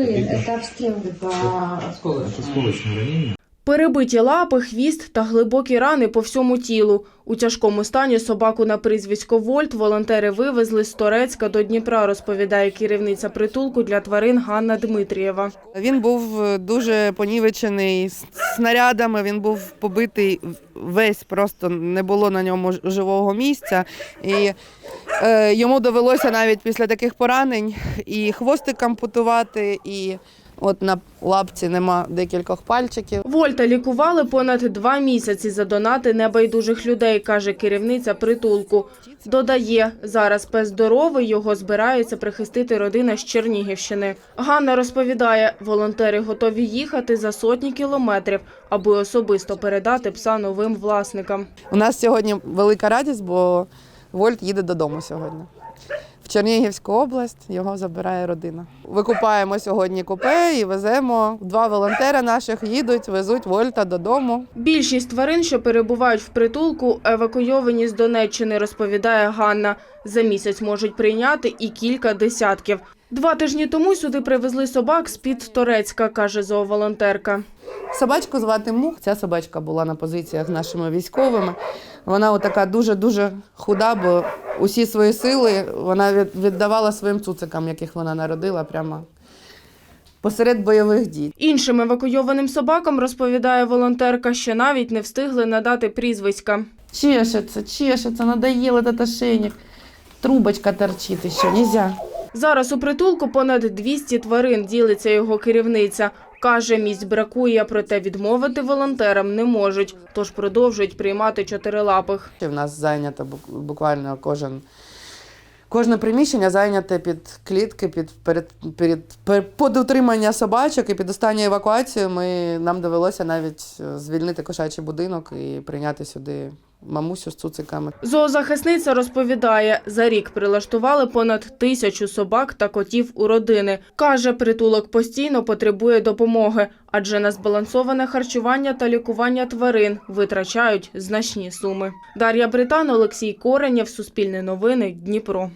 это обстрелы по Это осколочное ранение. Перебиті лапи, хвіст та глибокі рани по всьому тілу. У тяжкому стані собаку на прізвисько Вольт волонтери вивезли з Торецька до Дніпра, розповідає керівниця притулку для тварин Ганна Дмитрієва. Він був е, дуже понівечений снарядами, він був побитий весь, просто не було на ньому живого місця. І е, йому довелося навіть після таких поранень і хвостик ампутувати, і от на лапці нема декількох пальчиків. Вольта лікували понад два місяці за донати небайдужих людей, каже керівниця притулку. Додає, зараз пес здоровий, його збирається прихистити родина з Чернігівщини. Ганна розповідає, волонтери готові їхати за сотні кілометрів, аби особисто передати пса новим власникам. У нас сьогодні велика радість, бо Вольт їде додому сьогодні. В Чернігівську область його забирає родина. Викупаємо сьогодні купе і веземо. Два волонтери наших їдуть, везуть Вольта додому. Більшість тварин, що перебувають в притулку, евакуйовані з Донеччини, розповідає Ганна. За місяць можуть прийняти і кілька десятків. Два тижні тому сюди привезли собак з-під Торецька, каже зооволонтерка. Собачку звати Мух. Ця собачка була на позиціях з нашими військовими. Вона така дуже-дуже худа, бо усі свої сили вона віддавала своїм цуцикам, яких вона народила, прямо посеред бойових дій. Іншим евакуйованим собакам розповідає волонтерка, що навіть не встигли надати прізвиська. Чешется, чешется, надоел этот ошейник. Трубочка торчит еще, нельзя. Зараз у притулку понад 200 тварин, ділиться його керівниця. Каже, місць бракує, проте відмовити волонтерам не можуть, тож продовжують приймати чотирилапих. У нас зайнято бук- буквально кожен. Кожне приміщення зайняте під клітки, під перед, перед, пер- під утримання собачок і під останню евакуацію ми, нам довелося навіть е, звільнити кошачий будинок і прийняти сюди мамусю з цуциками. Зоозахисниця розповідає, за рік прилаштували понад тисячу собак та котів у родини. Каже, притулок постійно потребує допомоги, адже на збалансоване харчування та лікування тварин витрачають значні суми. Дар'я Британ, Олексій Коренєв, Суспільне новини, Дніпро.